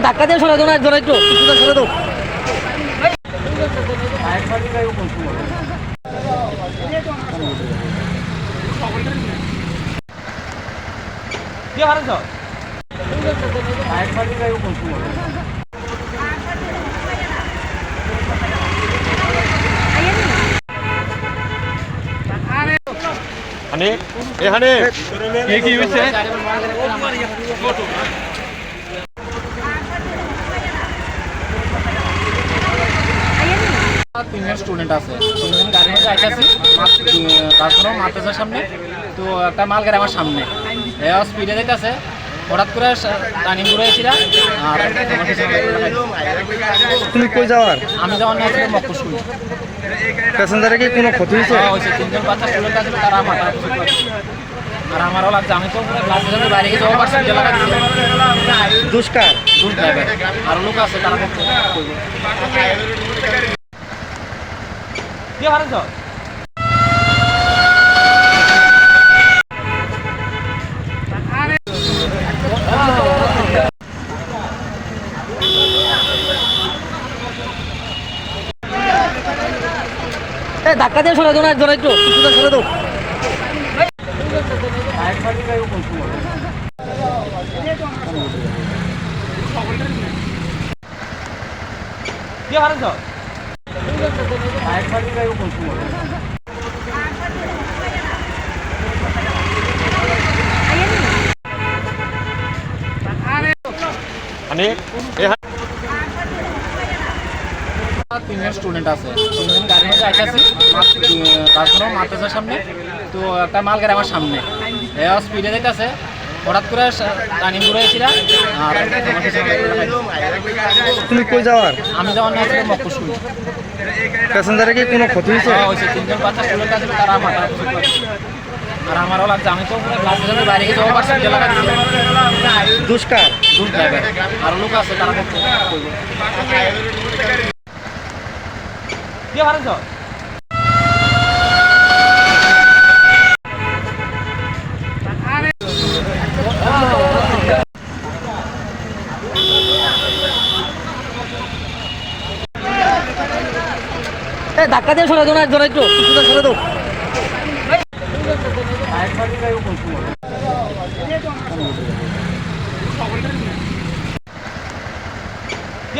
ধাক্কা দিয়ে সরে দাও না একজন একটু সরে দাও। কি এ হানি কি কি হয়েছে তিনজন স্টুডেন্ট আছে। তিনজন গাড়ি নিয়ে যাইতেছি তারপরে মাদ্রাসার সামনে। তো একটা মাল গাড়ি আমার সামনে। এ স্পিডে যাইতেছে। হঠাৎ করে টার্নিং ঘুরে এসেছিলাম আর তুমি কই যাওয়ার আমি যাওয়ার না ছিল মক্কর স্কুল প্যাসেঞ্জারে কি কোনো ক্ষতি হয়েছে? হয়েছে। তিনজন বাচ্চা স্টুডেন্ট আছে তারা আমার আর আমারও লাগছে। আমি তো ক্লাসের সাথে বাইরে গিয়ে যাওয়া পারছি জেলা দুষ্কার? যাবে আরও লোক আছে তারা কি হারাইছ এ ধাক্কা দিয়ে সরে দাও না একজন একটু সরে দাও। কি হানি তিনজন স্টুডেন্ট আছে। তিনজন গাড়ি নিয়ে যাইতেছি তারপরে মাদ্রাসার সামনে। তো একটা মাল গাড়ি আমার সামনে। স্পিডে যাইতেছে। হঠাৎ করে টার্নিং ঘুরে এসেছিলাম আর তুমি কই যাওয়ার? আমি যাওয়ার না ছিল মক্কর স্কুল প্যাসেঞ্জারে কি কোনো ক্ষতি হয়েছে? হয়েছে। তিনজন বাচ্চা স্টুডেন্ট আছে তারা আমার কিছু। আর আমারও লাগছে। আমি তো পুরো ক্লাসের বাইরে গিয়ে যাওয়া পারছি জেলা দুষ্কার দূর যাবে আরও লোক আছে তারা করব কি হারাইছ এ ধাক্কা দিয়ে সরে দাও না একজন একটু কিছুটা সরে দাও। কি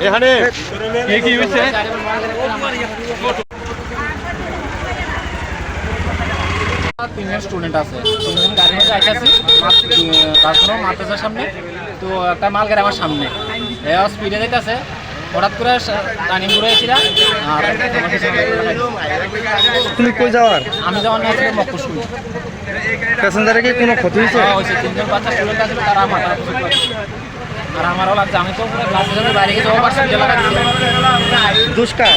এ হানি কি কি হয়েছে? তিনজন স্টুডেন্ট আছে। তিনজন গাড়ি নিয়ে যাইতেছি তারপরে মাদ্রাসার সামনে। তো একটা মাল গাড়ি আমার সামনে। স্পিডে যাইতেছে। হঠাৎ করে টার্নিং ঘুরে এসেছিলাম আর তুমি কই যাওয়ার আমি যাওয়ার না ছিল মক্কর স্কুল। প্যাসেঞ্জারে কি কোনো ক্ষতি হয়েছে? হয়েছে। তিনজন বাচ্চা স্টুডেন্ট আছে তারা আমার করে। আর আমারও লাগছে। আমি তো পুরো ক্লাসের সাথে বাইরে গিয়ে যাওয়া পারছি জেলা দুষ্কার।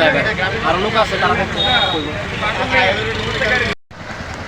যাবে আরও লোক আছে তারা